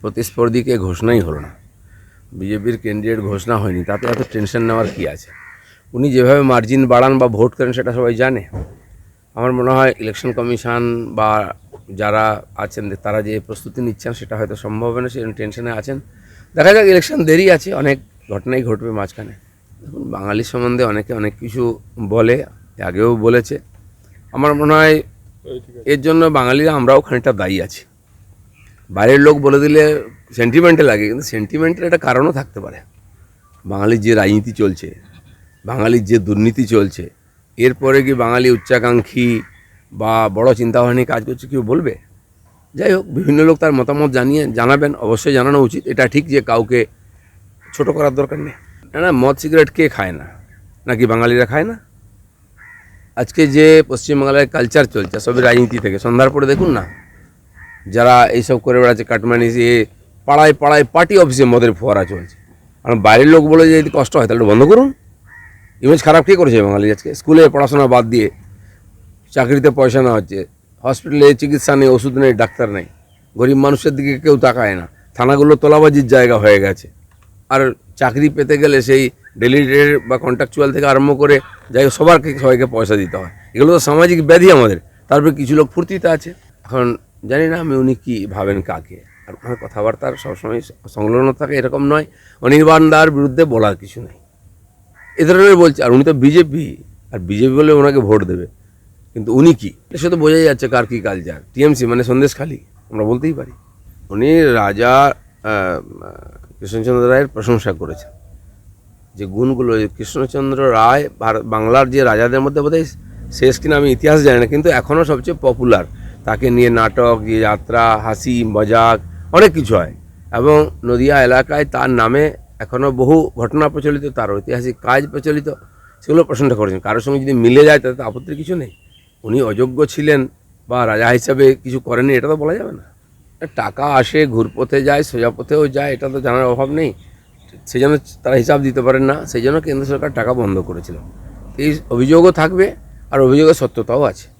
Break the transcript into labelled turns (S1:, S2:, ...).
S1: প্রতিস্পর্ধীকে ঘোষণাই হলো না। বিজেপির ক্যান্ডিডেট ঘোষণা হয়নি, তাতে এত টেনশন নেওয়ার কী আছে? উনি যেভাবে মার্জিন বাড়ান বা ভোট করেন সেটা সবাই জানে। আমার মনে হয় ইলেকশন কমিশন বা যারা আছেন, তারা যে প্রস্তুতি নিচ্ছেন সেটা হয়তো সম্ভব হবে না, সেই টেনশনে আছেন। দেখা যাক ইলেকশন দেরি আছে, অনেক ঘটনাই ঘটবে মাঝখানে। দেখুন বাঙালির সম্বন্ধে অনেকে অনেক কিছু বলে, আগেও বলেছে। আমার মনে হয় এর জন্য বাঙালিরা আমরাও খানিকটা দায়ী আছি। বাইরের লোক বলে দিলে সেন্টিমেন্টে লাগে, কিন্তু সেন্টিমেন্টের একটা কারণও থাকতে পারে। বাঙালির যে রাজনীতি চলছে, বাঙালির যে দুর্নীতি চলছে, এরপরে কি বাঙালি উচ্চাকাঙ্ক্ষী বা বড় চিন্তাভাবনা নিয়ে কাজ করছে কেউ বলবে? যাই হোক, বিভিন্ন লোক তার মতামত জানিয়ে জানাবেন, অবশ্যই জানানো উচিত। এটা ঠিক যে কাউকে ছোট করার দরকার নেই। না না, মদ, সিগারেট কে খায় না? নাকি বাঙালিরা খায় না? আজকে যে পশ্চিমবাংলায় কালচার চলছে, সবই রাজনীতি থেকে। সন্ধ্যার পরে দেখুন না। যারা এইসব করে বেড়াচ্ছে, কাটমানি এ পাড়ায় পাড়ায় পার্টি অফিসে মদের ফোয়ারা চলছে। আর বাইরের লোক বলে যে যদি কষ্ট হয়, তাহলে বন্ধ করুন। ইমেজ খারাপ কে করেছে বাঙালি আজকে? স্কুলে পড়াশোনা বাদ দিয়ে চাকরিতে পয়সা না হচ্ছে হসপিটালে চিকিৎসা নেই, ওষুধ নেই, ডাক্তার নেই। গরিব মানুষের দিকে কেউ তাকায় না। থানাগুলো তোলাবাজির জায়গা হয়ে গেছে। আর চাকরি পেতে গেলে সেই ডেলি বা কন্ট্রাকচুয়াল থেকে আরম্ভ করে যাই হোক, সবারকে সবাইকে পয়সা দিতে হয়। এগুলো তো সামাজিক ব্যাধি আমাদের। তারপরে কিছু লোক ফুর্তিতে আছে। এখন জানি না আমি উনি কী ভাবেন কাকে। আর ওনার কথাবার্তার সবসময় সংলগ্ন থাকে এরকম নয় অনির্বাণ দার বিরুদ্ধে বলার কিছু নেই। এ ধরনের বলছে, আর উনি তো বিজেপি, আর বিজেপি বলে ওনাকে ভোট দেবে। কিন্তু উনি কি? সে তো বোঝাই যাচ্ছে কার কী কালচার। টিএমসি মানে সন্দেশখালী আমরা বলতেই পারি। উনি রাজা কৃষ্ণচন্দ্র রায়ের প্রশংসা করেছেন। যে গুণগুলো কৃষ্ণচন্দ্র রায় বাংলার যে রাজাদের মধ্যে বোধহয় শেষ কিনা আমি ইতিহাস জানি না, কিন্তু এখনও সবচেয়ে পপুলার তাকে নিয়ে নাটক যে যাত্রা, হাসি, মজাক, অনেক কিছু হয়। এবং নদিয়া এলাকায় তার নামে এখনও বহু ঘটনা প্রচলিত, তার ঐতিহাসিক কাজ প্রচলিত, সেগুলো প্রশংসা করেছেন। কারোর সঙ্গে যদি মিলে যায়, তাতে আপত্তির কিছু নেই। উনি অযোগ্য ছিলেন বা রাজা হিসাবে কিছু করেনি এটা তো বলা যাবে না। টাকা আসে, ঘুরপথে যায়, সোজা পথেও যায়, এটা তো জানার অভাব নেই। সেই জন্য তারা হিসাব দিতে পারেন না, সেই জন্য কেন্দ্র সরকার টাকা বন্ধ করেছিল। এই অভিযোগও থাকবে, আর অভিযোগের সত্যতাও আছে।